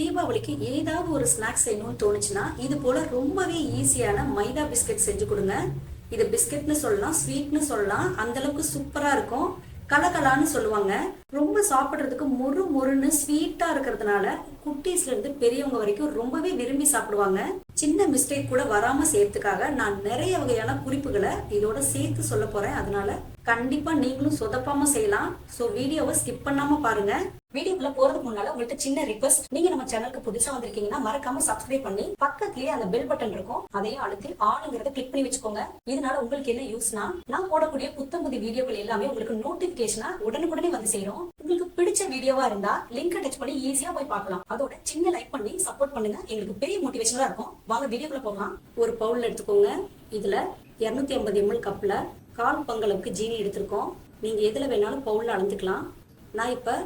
தீபாவளிக்கு ஏதாவது ஒரு ஸ்நாக்ஸ் செய்யணும்னு தோணுச்சுன்னா இது போல ரொம்பவே ஈஸியான மைதா பிஸ்கட் செஞ்சு கொடுங்க. இது பிஸ்கட்னு சொல்லலாம் ஸ்வீட்னு சொல்லலாம் அந்த அளவுக்கு சூப்பரா இருக்கும். கலகலான்னு சொல்லுவாங்க. ரொம்ப சாப்பிட்றதுக்கு மொறு மொறுன்னு ஸ்வீட்டா இருக்கிறதுனால குட்டீஸ்ல இருந்து பெரியவங்க வரைக்கும் ரொம்பவே விரும்பி சாப்பிடுவாங்க. சின்ன மிஸ்டேக் கூட வராம சேர்த்துக்காக நான் நிறைய வகையான குறிப்புகளை இதோட சேர்த்து சொல்ல போறேன். அதனால கண்டிப்பா நீங்களும் சொதப்பாம செய்யலாம். சோ வீடியோவை ஸ்கிப் பண்ணாம பாருங்க. வீடியோக்குள்ள போறதுக்கு முன்னால உங்கள்ட்ட சின்ன ரிக்வஸ்ட் நீங்க நம்ம சேனலுக்கு புதுசா வந்திருக்கீங்கன்னா மறக்காம சப்ஸ்கிரைப் பண்ணி பக்கத்துலயே அந்த பெல் பட்டன் இருக்கும். அதையும் அழுத்தி ஆளுங்கிறத கிளிக் பண்ணி வச்சுக்கோங்க. இதனால உங்களுக்கு என்ன யூஸ்னா நான் போடக்கூடிய புத்தம் புது வீடியோக்கள் எல்லாமே உங்களுக்கு நோட்டிபிகேஷனா உடனுக்குடனே வந்து சேரும். உங்களுக்கு பிடிச்ச வீடியோவா இருந்தா லிங்க் டச் பண்ணி ஈஸியா போய் பார்க்கலாம். அதோட சின்ன லைக் பண்ணி சப்போர்ட் பண்ணுங்க. எங்களுக்கு பெரிய மோட்டிவேஷனா இருக்கும். வாங்க வீடியோக்குள்ள போகலாம். ஒரு பவுல் எடுத்துக்கோங்க. இதுல 250 ஐம்பது எம்எல் கப்ல கால் பங்களவுக்கு ஜீனி எடுத்திருக்கோம். நீங்க எதுல வேணாலும் பவுல்ல அளந்துக்கலாம். நான் இப்ப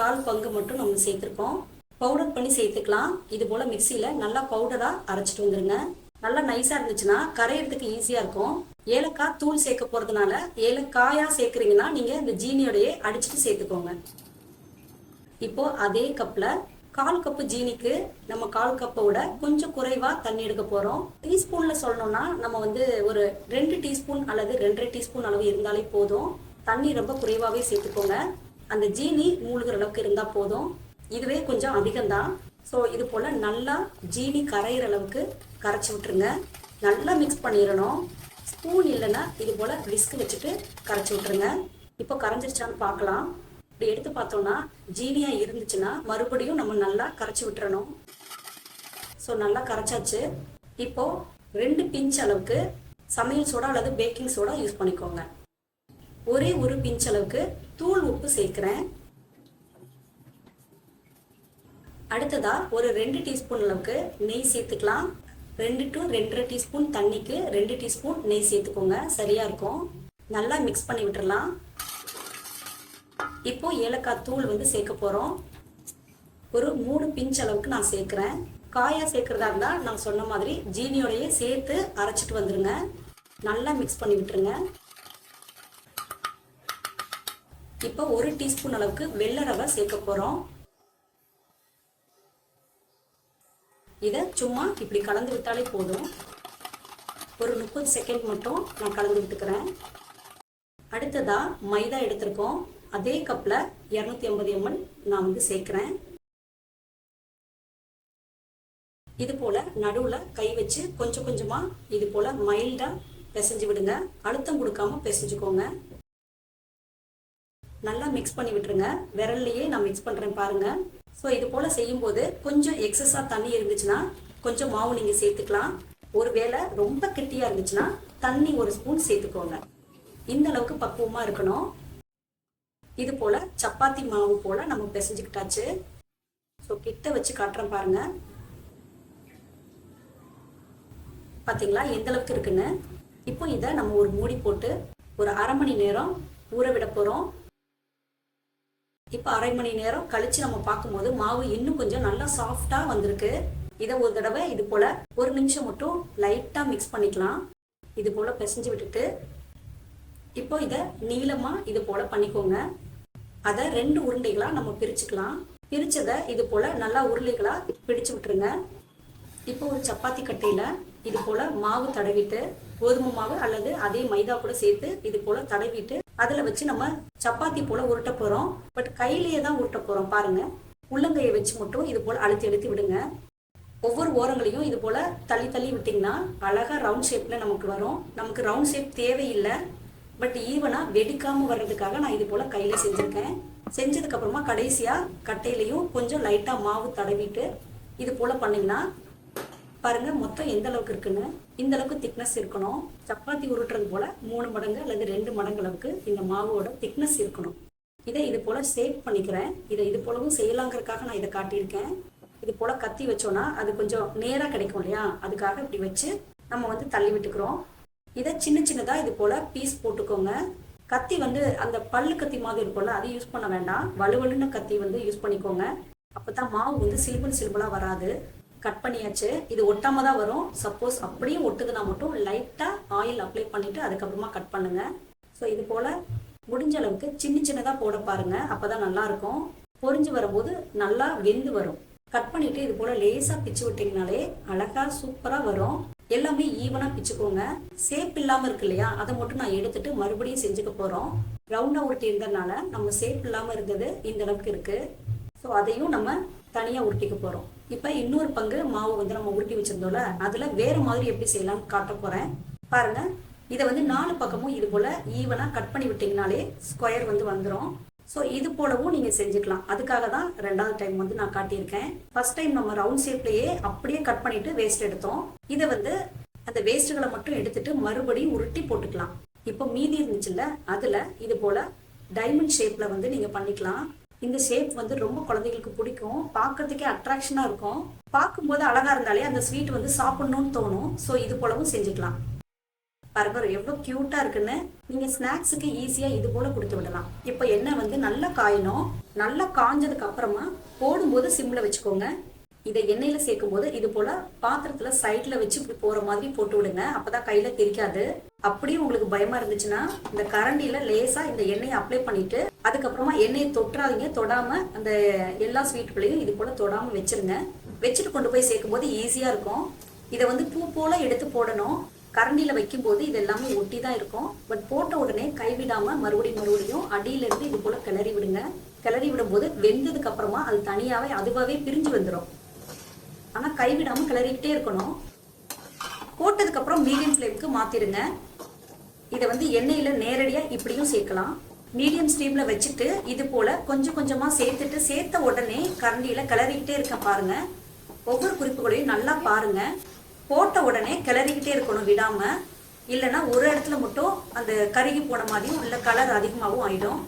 கால் பங்கு மட்டும் நம்ம சேர்த்திருக்கோம். பவுடர் பண்ணி சேர்த்துக்கலாம். இது போல மிக்சியில நல்லா பவுடரா அரைச்சிட்டு வந்துருங்க. நல்லா நைஸா இருந்துச்சுன்னா கரையிறதுக்கு ஈஸியா இருக்கும். ஏலக்காய் தூள் சேர்க்க போறதுனால ஏலக்காயா சேர்க்குறீங்கன்னா நீங்க இந்த ஜீனியோடையே அடிச்சுட்டு சேர்த்துக்கோங்க. இப்போ அதே கப்ல கால் கப்பு ஜீனிக்கு நம்ம கால் கப்பை விட கொஞ்சம் குறைவா தண்ணி எடுக்க போறோம். டீஸ்பூன்ல சொல்லணும்னா நம்ம வந்து ஒரு ரெண்டு டீஸ்பூன் அல்லது ரெண்டரை டீஸ்பூன் அளவு இருந்தாலே போதும். தண்ணி ரொம்ப குறைவாவே சேர்த்துக்கோங்க. அந்த ஜீனி மூழ்கிற அளவுக்கு இருந்தா போதும். இதுவே கொஞ்சம் அதிகம்தான். ஸோ இது போல நல்லா ஜீனி கரையிற அளவுக்கு கரைச்சி விட்டுருங்க. நல்லா மிக்ஸ் பண்ணிடணும். ஸ்பூன் இல்லைன்னா இது போல விஸ்க் வச்சுட்டு கரைச்சி விட்டுருங்க. இப்போ கரைஞ்சிருச்சான்னு பார்க்கலாம். இப்படி எடுத்து பார்த்தோம்னா ஜீனியா இருந்துச்சுன்னா மறுபடியும் நம்ம நல்லா கரைச்சி விட்டுறணும். ஸோ நல்லா கரைச்சாச்சு. இப்போ ரெண்டு பிஞ்ச் அளவுக்கு சமையல் சோடா அல்லது பேக்கிங் சோடா யூஸ் பண்ணிக்கோங்க. ஒரே ஒரு பிஞ்ச் அளவுக்கு தூள் உப்பு சேர்க்குறேன். அடுத்ததா ஒரு ரெண்டு டீஸ்பூன் அளவுக்கு நெய் சேர்த்துக்கலாம். ரெண்டு டு ரெண்டரை டீஸ்பூன் தண்ணிக்கு ரெண்டு டீஸ்பூன் நெய் சேர்த்துக்கோங்க. சரியா இருக்கும். நல்லா மிக்ஸ் பண்ணி விட்டுறலாம். இப்போ ஏலக்காய் தூள் வந்து சேர்க்க போகிறோம் ஒரு மூணு பிஞ்ச் அளவுக்கு நான் சேர்க்குறேன். காயாக சேர்க்குறதா இருந்தால் நான் சொன்ன மாதிரி ஜீனியோடையே சேர்த்து அரைச்சிட்டு வந்துடுங்க நல்லா மிக்ஸ் பண்ணி விட்டுருங்க. இப்போ ஒரு டீஸ்பூன் அளவுக்கு வெள்ளை ரவை சேர்க்க போகிறோம் இதை சும்மா இப்படி கலந்து விட்டாலே போதும். ஒரு முப்பது செகண்ட் மட்டும் நான் கலந்து விட்டுக்கிறேன். அடுத்ததாக மைதா எடுத்திருக்கோம். அதே கப்பில் இரநூத்தி ஐம்பது எம்எல் நான் வந்து சேர்க்குறேன். இது போல் நடுவில் கை வச்சு கொஞ்சம் கொஞ்சமாக இது போல் மைல்டாக பிசைஞ்சு விடுங்க. அழுத்தம் கொடுக்காம பிசைஞ்சுக்கோங்க. நல்லா மிக்ஸ் பண்ணி விட்டுருங்க. விரல்லையே நான் மிக்ஸ் பண்ணுறேன் பாருங்கள் ஸோ இது போல் செய்யும்போது கொஞ்சம் எக்ஸஸாக தண்ணி இருந்துச்சுன்னா கொஞ்சம் மாவு நீங்கள் சேர்த்துக்கலாம். ஒருவேளை ரொம்ப கெட்டியாக இருந்துச்சுன்னா தண்ணி ஒரு ஸ்பூன் சேர்த்துக்கோங்க. இந்த அளவுக்கு பக்குவமாக இருக்கணும். இது போல் சப்பாத்தி மாவு போல் நம்ம பிசைஞ்சுக்கிட்டாச்சு. ஸோ கிட்ட வச்சு காட்டுறேன் பாருங்க. பார்த்தீங்களா எந்த அளவுக்கு இருக்குன்னு? இப்போ இதை நம்ம ஒரு மூடி போட்டு ஒரு அரை மணி நேரம் ஊற விட போகிறோம் இப்போ அரை மணி நேரம் கழிச்சு நம்ம பார்க்கும்போது மாவு இன்னும் கொஞ்சம் நல்லா சாஃப்டா வந்திருக்கு. இதை ஒரு தடவை இது போல ஒரு நிமிஷம் மட்டும் லைட்டா மிக்ஸ் பண்ணிக்கலாம். இது போல பிசைஞ்சு விட்டுட்டு இப்போ இதை நீளமா இது போல பண்ணிக்கோங்க. அதை ரெண்டு உருண்டைகளா நம்ம பிரிச்சுக்கலாம். பிரிச்சதை இது போல நல்லா உருளைகளா பிடிச்சு விட்டுருங்க. இப்போ ஒரு சப்பாத்தி கட்டையில இது போல மாவு தடவிட்டு கோதுமை மாவு அல்லது அதே மைதா கூட சேர்த்து இது போல தடவிட்டு அதில் வச்சு நம்ம சப்பாத்தி போல உருட்ட போகிறோம் பட் கையிலேயே தான் உருட்ட போகிறோம் பாருங்க. உள்ளங்கையை வச்சு மட்டும் இது போல் அழுத்தி அழுத்தி விடுங்க. ஒவ்வொரு ஓரங்களையும் இது போல் தள்ளி தள்ளி விட்டிங்கன்னா அழகாக ரவுண்ட் ஷேப்பில் நமக்கு வரும். நமக்கு ரவுண்ட் ஷேப் தேவையில்லை. பட் ஈவனாக வெடிக்காமல் வர்றதுக்காக நான் இது போல் கையில் செஞ்சுருக்கேன். செஞ்சதுக்கப்புறமா கடைசியாக கட்டையிலையும் கொஞ்சம் லைட்டாக மாவு தடவிட்டு இது போல் பண்ணிங்கன்னா பாருங்க மொத்தம் எந்த அளவுக்கு இருக்குன்னு. இந்த அளவுக்கு திக்னஸ் இருக்கணும். சப்பாத்தி உருட்டுறது போல மூணு மடங்கு அல்லது ரெண்டு மடங்கு அளவுக்கு இந்த மாவோட திக்னஸ் இருக்கணும். இதை இது போல ஷேப் பண்ணிக்கிறேன். இதை இது போலவும் செய்யலாங்கிறதுக்காக நான் இதை காட்டியிருக்கேன். இது போல கத்தி வச்சோன்னா அது கொஞ்சம் நேரா கிடைக்கும் இல்லையா? அதுக்காக இப்படி வச்சு நம்ம வந்து தள்ளி விட்டுக்கிறோம். இதை சின்ன சின்னதா இது போல பீஸ் போட்டுக்கோங்க. கத்தி வந்து அந்த பல்லு கத்தி மாதிரி இருக்கும்ல அது யூஸ் பண்ண வேண்டாம். வலுவலுன்னு கத்தி வந்து யூஸ் பண்ணிக்கோங்க. அப்பதான் மாவு வந்து சில்பல் சில்பலா வராது. கட் பண்ணியாச்சு. இது ஒட்டாம தான் வரும். சப்போஸ் அப்படியே ஒட்டுதுன்னா மட்டும் லைட்டா ஆயில் அப்ளை பண்ணிட்டு அதுக்கப்புறமா கட் பண்ணுங்க. ஸோ இது போல முடிஞ்ச அளவுக்கு சின்ன சின்னதா போட பாருங்க. அப்பதான் நல்லா இருக்கும். பொறிஞ்சு வரும்போது நல்லா வெந்து வரும். கட் பண்ணிட்டு இது போல லேசா பிச்சு விட்டீங்கனாலே அழகா சூப்பரா வரும். எல்லாமே ஈவனா பிச்சுக்கோங்க. சேப் இல்லாம இருக்கு இல்லையா? அதை மட்டும் நான் எடுத்துட்டு மறுபடியும் செஞ்சுக்க போறோம். ரவுண்டா உருட்டி இருந்ததுனால நம்ம சேப் இல்லாம இருந்தது இந்த அளவுக்கு இருக்கு. ஸோ அதையும் நம்ம தனியா உருட்டிக்க போறோம். இப்போ இன்னொரு பங்கு மாவு வந்து நம்ம உருட்டி வச்சிருந்தோம்ல அதில் வேறு மாதிரி எப்படி செய்யலாம்னு காட்ட போகிறேன் பாருங்கள் இதை வந்து நாலு பக்கமும் இது போல் ஈவனாக கட் பண்ணி விட்டிங்கனாலே ஸ்கொயர் வந்து வந்துடும் ஸோ இது போலவும் நீங்கள் செஞ்சுக்கலாம். அதுக்காக தான் ரெண்டாவது டைம் வந்து நான் காட்டியிருக்கேன். ஃபர்ஸ்ட் டைம் நம்ம ரவுண்ட் ஷேப்லேயே அப்படியே கட் பண்ணிட்டு வேஸ்ட் எடுத்தோம். இதை வந்து அந்த வேஸ்ட்டுகளை மட்டும் எடுத்துட்டு மறுபடியும் உருட்டி போட்டுக்கலாம். இப்போ மீதி இருந்துச்சுல்ல அதில் இது போல் டைமண்ட் ஷேப்பில் வந்து நீங்கள் பண்ணிக்கலாம். இந்த ஷேப் வந்து ரொம்ப குழந்தைகளுக்கு பிடிக்கும். பார்க்கறதுக்கே அட்ராக்ஷனாக இருக்கும். பார்க்கும்போது அழகாக இருந்தாலே அந்த ஸ்வீட் வந்து சாப்பிடணும்னு தோணும். ஸோ இது போலவும் செஞ்சுக்கலாம். பாருங்க எவ்வளோ க்யூட்டாக இருக்குன்னு. நீங்கள் ஸ்நாக்ஸுக்கு ஈஸியாக இது போல் கொடுத்து விடலாம். இப்போ எண்ணெய் வந்து நல்லா காயணும். நல்லா காஞ்சதுக்கு அப்புறமா போடும்போது சிம்மில் வச்சுக்கோங்க. இதை எண்ணெயில் சேர்க்கும் போது இது போல் பாத்திரத்தில் சைட்ல வச்சு இப்படி போகிற மாதிரி போட்டு விடுங்க. அப்போ தான் கையில் தெரிக்காது. அப்படியே உங்களுக்கு பயமாக இருந்துச்சுன்னா இந்த கரண்டியில் லேசாக இந்த எண்ணெயை அப்ளை பண்ணிவிட்டு அதுக்கப்புறமா எண்ணெயை தொட்டுறாதீங்க தொடாம அந்த எல்லா ஸ்வீட்டுகளையும் இது போல தொடாம வச்சிருங்க. வச்சுட்டு கொண்டு போய் சேர்க்கும் போது ஈஸியா இருக்கும். இதை வந்து பூ போல எடுத்து போடணும். கரண்டியில வைக்கும்போது இது எல்லாமே ஒட்டி தான் இருக்கும். பட் போட்ட உடனே கைவிடாம மறுபடியும் மறுபடியும் அடியில இருந்து இது போல கிளறி விடுங்க. கிளறி விடும்போது வெந்ததுக்கு அப்புறமா அது தனியாவே அதுவாவே பிரிஞ்சு வந்துடும் ஆனா கைவிடாம கிளறிக்கிட்டே இருக்கணும். போட்டதுக்கு அப்புறம் மீடியம் ஃப்ளேமுக்கு மாற்றிடுங்க இதை வந்து எண்ணெயில நேரடியா இப்படியும் சேர்க்கலாம். மீடியம் ஸ்டீம்ல வச்சுட்டு இது போல கொஞ்சம் கொஞ்சமா சேர்த்துட்டு சேர்த்த உடனே கரண்டியில கிளறிக்கிட்டே இருக்கேன் பாருங்க. ஒவ்வொரு குறிப்புகளையும் நல்லா பாருங்க. போட்ட உடனே கிளறிக்கிட்டே இருக்கணும் விடாம. இல்லைன்னா ஒரு இடத்துல மட்டும் அந்த கருகி போன மாதிரியும் இல்லை கலர் அதிகமாகவும் ஆயிடும்.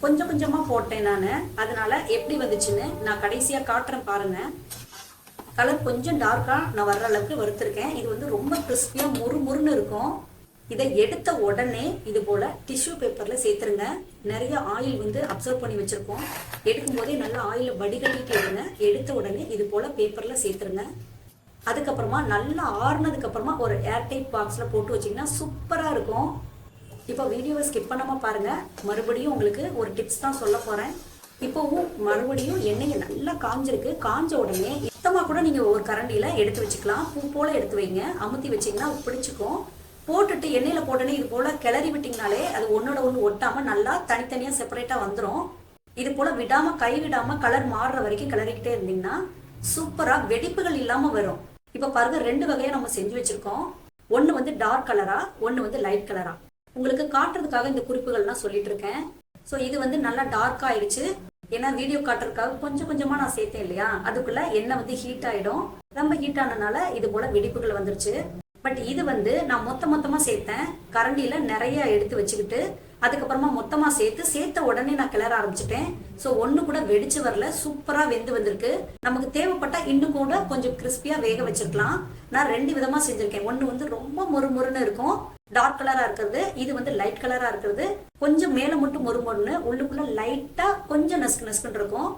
கொஞ்சம் கொஞ்சமா போட்டேன் நான். அதனால எப்படி வந்துச்சுன்னு நான் கடைசியா காட்டுறேன் பாருங்க. கலர் கொஞ்சம் டார்க்கா நான் வர்ற அளவுக்கு வறுத்திருக்கேன். இது வந்து ரொம்ப கிறிஸ்பியா முறு முறுன்னு இருக்கும். இதை எடுத்த உடனே இது போல டிஷ்யூ பேப்பர்ல சேர்த்துருங்க. நிறைய ஆயில் வந்து அப்சர்வ் பண்ணி வச்சிருக்கோம். எடுக்கும் போதே நல்லா ஆயில வடிகட்டிட்டு எடுங்க எடுத்த உடனே இது போல பேப்பர்ல சேர்த்துருங்க. அதுக்கப்புறமா நல்லா ஆறுனதுக்கு அப்புறமா ஒரு ஏர்டைட் பாக்ஸ்ல போட்டு வச்சீங்கன்னா சூப்பரா இருக்கும். இப்போ வீடியோவை ஸ்கிப் பண்ணாமல் பாருங்க. மறுபடியும் உங்களுக்கு ஒரு டிப்ஸ் தான் சொல்ல போறேன். இப்போவும் மறுபடியும் எண்ணெயை நல்லா காஞ்சிருக்கு. காஞ்ச உடனே சுத்தமாக கூட நீங்கள் ஒரு கரண்டியில் எடுத்து வச்சுக்கலாம். பூ போல் எடுத்து வைங்க. அமுத்தி வச்சிங்கன்னா பிடிச்சிக்கும். போட்டுட்டு எண்ணெயில போட்டோன்னே இது போல கிளறி விட்டீங்கனாலே அது ஒன்னோட ஒன்று ஒட்டாம நல்லா தனித்தனியா செப்பரேட்டா வந்துடும் இது போல விடாம கை விடாம கலர் மாறுற வரைக்கும் கிளறிக்கிட்டே இருந்தீங்கன்னா சூப்பரா வெடிப்புகள் இல்லாம வரும். இப்ப பாருங்க ரெண்டு வகையா நம்ம செஞ்சு வச்சிருக்கோம். ஒன்னு வந்து டார்க் கலரா ஒன்னு வந்து லைட் கலரா உங்களுக்கு காட்டுறதுக்காக இந்த குறிப்புகள்லாம் சொல்லிட்டு இருக்கேன். ஸோ இது வந்து நல்லா டார்க் ஆயிடுச்சு. ஏன்னா வீடியோ காட்டுறதுக்காக கொஞ்சம் கொஞ்சமா நான் சேர்த்தேன் இல்லையா? அதுக்குள்ள எண்ணெய் வந்து ஹீட் ஆயிடும். ரொம்ப ஹீட் ஆனதுனால இது போல வெடிப்புகள் வந்துருச்சு. பட் இது வந்து நான் மொத்த மொத்தமாக சேர்த்தேன். கரண்டியில் நிறைய எடுத்து வச்சுக்கிட்டு அதுக்கப்புறமா மொத்தமாக சேர்த்து சேர்த்த உடனே நான் கிளற ஆரம்பிச்சிட்டேன். ஸோ ஒன்று கூட வெடிச்சு வரல. சூப்பராக வெந்து வந்திருக்கு. நமக்கு தேவைப்பட்டால் இன்னும் கூட கொஞ்சம் கிறிஸ்பியாக வேக வச்சிருக்கலாம் நான் ரெண்டு விதமாக செஞ்சுருக்கேன். ஒன்று வந்து ரொம்ப மொறு மொறுன்னு இருக்கும். டார்க் கலராக இருக்கிறது. இது வந்து லைட் கலராக இருக்கிறது. கொஞ்சம் மேலே மட்டும் மொறு மொறுன்னு லைட்டாக கொஞ்சம் நசுக்கு நசுக்குன்னு இருக்கும்.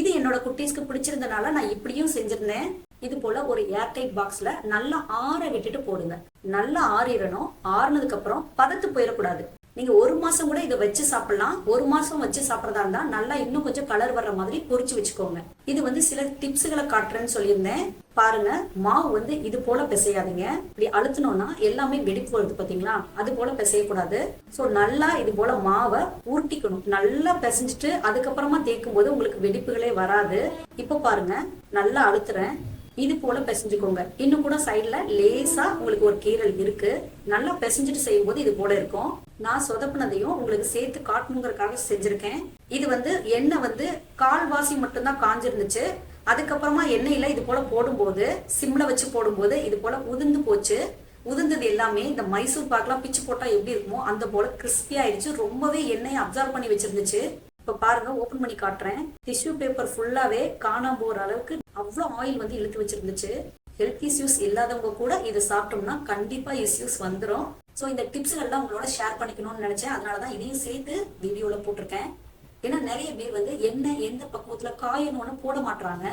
இது என்னோட குட்டீஸ்க்கு பிடிச்சிருந்தனால நான் இப்படியும் செஞ்சிருந்தேன். இது போல ஒரு ஏர்டைட் பாக்ஸ்ல நல்லா ஆற விட்டுட்டு போடுங்க. நல்லா ஆறிடணும். ஆறுனதுக்கு அப்புறம் பதத்து போயிடக்கூடாது நீங்க ஒரு மாசம் கூட இதை வச்சு சாப்பிடலாம். ஒரு மாசம் வச்சு சாப்பிடறதா இருந்தா நல்லா இன்னும் கொஞ்சம் கலர் வர்ற மாதிரி பொறிச்சு வச்சுக்கோங்க. இது வந்து சில டிப்ஸுகளை காட்டுறேன்னு சொல்லியிருந்தேன். பாருங்க மாவு வந்து இது போல பிசையாதீங்க. இப்படி அழுத்தணும்னா எல்லாமே வெடிப்பு வருது பாத்தீங்களா? அது போல பிசையக்கூடாது. சோ நல்லா இது போல மாவை உருட்டிக்கணும். நல்லா பிசைஞ்சிட்டு அதுக்கப்புறமா தேய்க்கும் போது உங்களுக்கு வெடிப்புகளே வராது. இப்போ பாருங்க நல்லா அழுத்துறேன். இது போல பிசைஞ்சுக்கோங்க. இன்னும் கூட சைட்ல லேசா உங்களுக்கு ஒரு கீரல் இருக்கு. நல்லா பிசைஞ்சிட்டு செய்யும் போது இது போல இருக்கும். நான் சொதப்பினதையும் உங்களுக்கு சேர்த்து காட்டணுங்கிறதுக்காக செஞ்சிருக்கேன். இது வந்து எண்ணெய் வந்து கால்வாசி மட்டும்தான் காஞ்சிருந்துச்சு. அதுக்கப்புறமா எண்ணெயில இது போல போடும்போது சிம்ல வச்சு போடும்போது இது போல உதிர்ந்து போச்சு. உதிர்ந்தது எல்லாமே இந்த மைசூர் பாக்கெல்லாம் பிச்சு போட்டா எப்படி இருக்குமோ அந்த போல கிறிஸ்பி ஆயிடுச்சு. ரொம்பவே எண்ணெயை அப்சர்வ் பண்ணி வச்சிருந்துச்சு. இப்ப பாருங்க ஓபன் பண்ணி காட்டுறேன். டிஷ்யூ பேப்பர் ஃபுல்லாவே காணாம போற அளவுக்கு அவ்வளோ ஆயில் வந்து இழுத்து வச்சிருந்துச்சு. ஹெல்த் இஷ்யூஸ் இல்லாதவங்க கூட இதை சாப்பிட்டோம்னா கண்டிப்பா இஷ்யூஸ் வந்துடும் ஸோ இந்த டிப்ஸ்கள்லாம் உங்களோட ஷேர் பண்ணிக்கணும்னு நினைச்சேன். அதனாலதான் இதையும் சேர்த்து வீடியோல போட்டிருக்கேன். ஏன்னா நிறைய பேர் வந்து என்ன எந்த பக்குவத்துல காயணும்னு போட மாட்டாங்க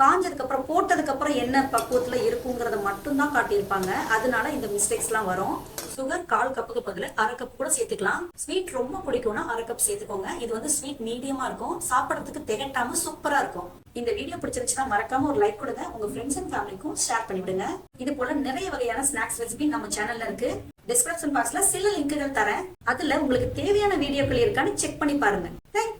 காஞ்சதுக்கு அப்புறம் போட்டதுக்கு அப்புறம் என்ன பக்குவத்துல இருக்குங்கிறத மட்டும்தான் காட்டியிருப்பாங்க. அதனால இந்த மிஸ்டேக்ஸ் எல்லாம் வரும். சுகர் கால் கப்புக்கு பதில் அரை கப் கூட சேர்த்துக்கலாம். ஸ்வீட் ரொம்ப பிடிக்கும்னா அரை கப் சேர்த்துக்கோங்க. இது வந்து ஸ்வீட் மீடியமா இருக்கும். சாப்பிடறதுக்கு திகட்டாம சூப்பரா இருக்கும். இந்த வீடியோ பிடிச்சிருந்துச்சுன்னா மறக்காம ஒரு லைக் கொடுங்க. உங்க ஃப்ரெண்ட்ஸ் அண்ட் ஃபேமிலிக்கும் ஷேர் பண்ணிவிடுங்க. இது போல நிறைய வகையான ஸ்நாக்ஸ் ரெசிபி நம்ம சேனல்ல இருக்கு. டிஸ்கிரிப்ஷன் பாக்ஸ்ல சில லிங்க்குகள் தரேன். அதுல உங்களுக்கு தேவையான வீடியோக்கள் இருக்கான்னு செக் பண்ணி பாருங்க. தேங்க்யூ